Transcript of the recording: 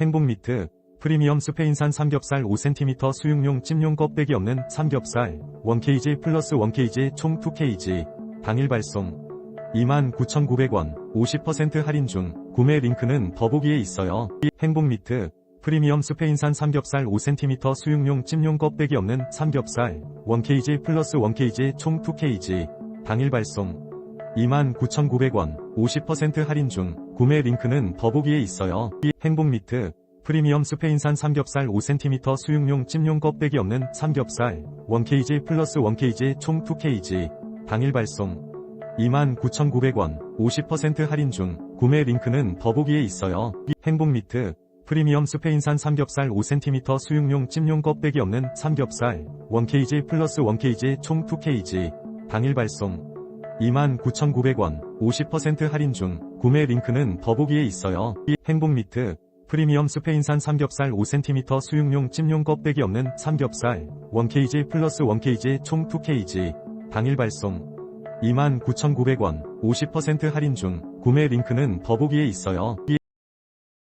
행복미트 프리미엄 스페인산 삼겹살 5cm 수육용 찜용 껍데기 없는 삼겹살 1kg 플러스 1kg 총 2kg 당일 발송. 29,900원 50% 할인 중 구매 링크는 더보기에 있어요. 행복미트 프리미엄 스페인산 삼겹살 5cm 수육용 찜용 껍데기 없는 삼겹살 1kg 플러스 1kg 총 2kg 당일 발송 29,900원 50% 할인 중 구매 링크는 더보기에 있어요. 행복 미트 프리미엄 스페인산 삼겹살 5cm 수육용 찜용 껍데기 없는 삼겹살 1kg 플러스 1kg 총 2kg 당일 발송 29,900원 50% 할인 중 구매 링크는 더보기에 있어요. 행복 미트 프리미엄 스페인산 삼겹살 5cm 수육용 찜용 껍데기 없는 삼겹살 1kg 플러스 1kg 총 2kg 당일 발송 29,900원 50% 할인 중 구매 링크는 더보기에 있어요. 행복미트 프리미엄 스페인산 삼겹살 5cm 수육용 찜용 껍데기 없는 삼겹살 1kg 플러스 1kg 총 2kg 당일 발송 29,900원 50% 할인 중 구매 링크는 더보기에 있어요.